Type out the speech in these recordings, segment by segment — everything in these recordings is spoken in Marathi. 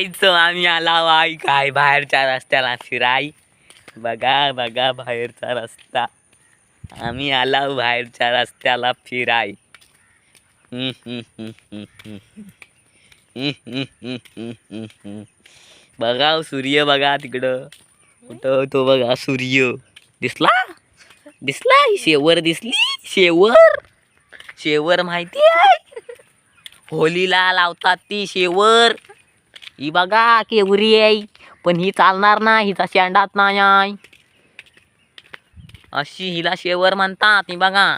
फिरायचं आम्ही आला वाई काय बाहेरच्या रस्त्याला फिराय? बघा बघा बाहेरचा रस्ता. आम्ही आला बाहेरच्या रस्त्याला फिराय. बघा हो सूर्य बघा तिकडं. कुठं तो बघा सूर्य. दिसला? दिसला? शेवर दिसली? शेवर? शेवर माहिती आहे? होलीला लावतात ती शेवर. ही बघा केवरी आहे. पण ही चालणार नाही हिचा शेंडात नाही आहे. अशी हिला शेवर म्हणतात ही बघा.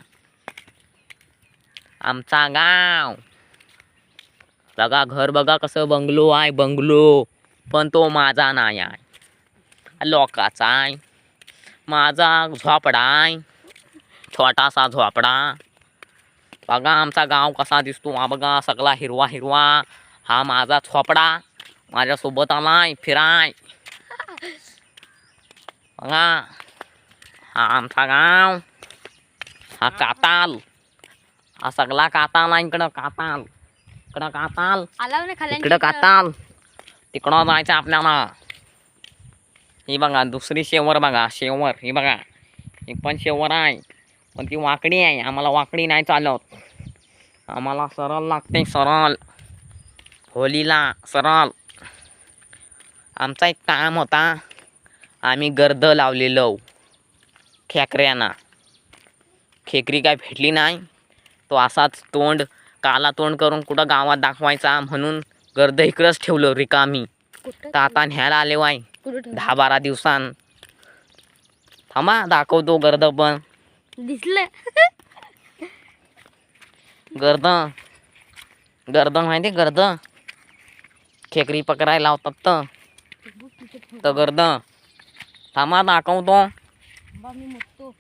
आमचा गाव. बघा घर बघा कसं बंगलो आहे बंगलो. पण तो माझा नाही आहे. लोकाचा आहे. माझा झोपडा आहे. छोटासा झोपडा. बघा आमचा गाव कसा दिसतो हा बघा सगळा हिरवा हिरवा. हा माझा झोपडा. माझ्यासोबत आलाय फिराय. बघा हा आमचा गाव हा काताल. हा सगळा काताल आहे इकडं काताल. इकडं काताल आला ना खाली इकडं काताल. तिकडं जायचं आपल्याला. ही बघा दुसरी शेवर बघा शेवर. ही बघा ही पण शेवर आहे. पण ती वाकडी आहे आम्हाला वाकडी नाही चालत. आम्हाला सरळ लागते सरळ. होलीला सरळ. आमचा एक काम होता. आम्ही गर्द लावलेलो. खेकऱ्यांना. खेकरी काय भेटली नाही. तो असाच तोंड काला तोंड करून कुठं गावात दाखवायचा म्हणून गर्द इकडंच ठेवलं रिकामी. तर आता न्यायला आले वाय दहा बारा दिवसां थांबा दाखवतो गर्द पण. दिसलं. गर्द. गर्द माहिती गर्द? खेकरी पकडायला लावतात तर. तर गर्द थांबा दाखवतो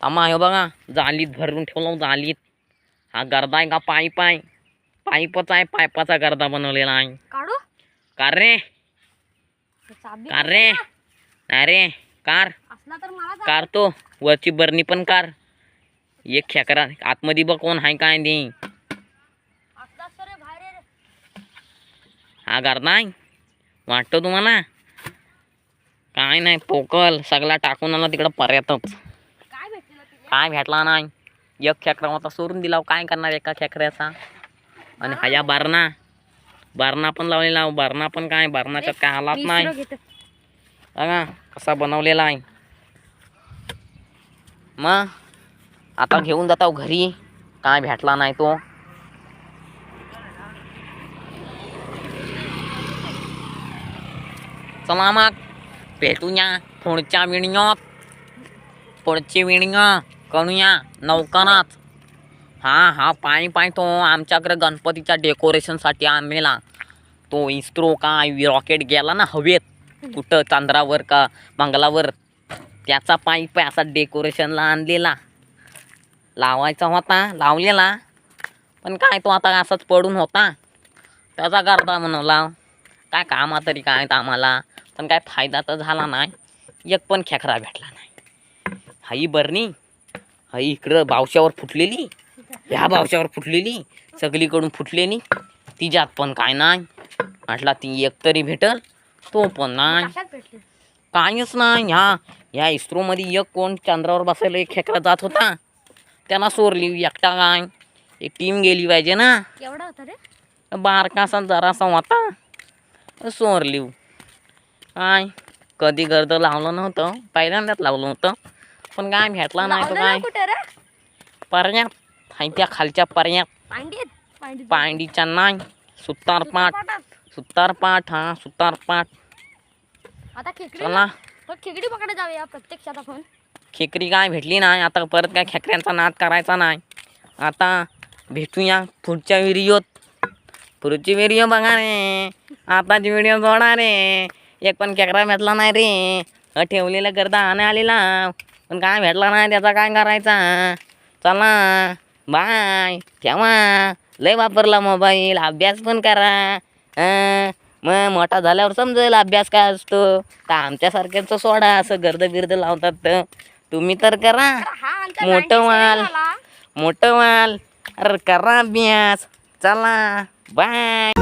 थांबा हे बघा जालीत भरून ठेवलं जालीत. हा गर्दा आहे का पाईप आहे पाईपच आहे पाईपाचा गर्दा बनवलेला आहे. कार रे. कार रे. नाही रे कार. कार तो. वरची बरणी पण कार. एक खेकरा आतमध्ये बघ कोण आहे काय रे. हा गर्दा आहे. वाटतं तुम्हाला? काय नाही पोकल सगळा टाकून आला तिकडं पर्यतच काय भेटला नाही. एक खेकडा होता सोडून दिला. काय करणार एका खेकड्याचा? आणि हा या बारणा. बारणा पण लावलेला बारणा पण काय बारणाच्यात काय हालात नाही. बघा कसा बनवलेला आहे. मग आता घेऊन जाता घरी. काय भेटला नाही तो. चला मग. भेटूया पुढच्या विणीत पुढची विणीय करूया नौकरात हा हा पाय पाय तो आमच्याकडे गणपतीच्या डेकोरेशनसाठी आणलेला तो इस्रो काय रॉकेट गेला ना हवेत कुठं चांद्रावर का मंगलावर त्याचा पाईप आहे असा डेकोरेशनला आणलेला लावायचा होता लावलेला पण काय तो आता असाच पडून होता त्याचा करता म्हणला काय कामा तरी काय आम्हाला पण काय फायदा तर झाला नाही. एक पण खेकरा भेटला नाही. हाई बरणी हाई इकडं बावशावर फुटलेली ह्या बावशावर फुटलेली सगळीकडून फुटलेली तिच्यात पण काय नाही. म्हटला ती एक तरी भेटल तो पण नाही. काहीच नाही ह्या ह्या इस्रोमध्ये एक कोण चंद्रावर बसायला एक खेकडा जात होता. त्यांना सोरली एकटा काय एक टीम गेली पाहिजे ना. केवढा होता रे? बारकासा जरासा होता. सोरली. काय? कधी गर्द लावलं नव्हतं पहिल्यांदाच लावलं होतं. पण काय भेटला नाही तो काय पर्यात हाय त्या खालच्या पर्यात पांडीच्या नाही सुतारपाट. पाटात. सुतारपाट हा सुतारपाट. आता खेकडी चला. खेकडी पकडे जाऊया प्रत्यक्षात आपण. खेकडी काय भेटली नाही आता परत काय खेकड्यांचा नाद करायचा नाही. आता भेटूया पुढच्या व्हिडिओत. पुढची व्हिडिओ बघा रे. आताची व्हिडिओ जोडा रे. एक पण खेकडा भेटला नाही रे. ठेवलेला गर्दा आणि आलेला. पण काय भेटला नाही त्याचा काय करायचा? चला. बाय. ठेवा. लय वापरला मोबाईल. अभ्यास पण करा. मग मोठा झाल्यावर समजेल अभ्यास काय असतो. का आमच्यासारख्यांचं सोडा असं गर्द बिर्द लावतात तर. तुम्ही तर करा. मोठं 97 माल. मोठं माल अरे करा अभ्यास. चला. बाय.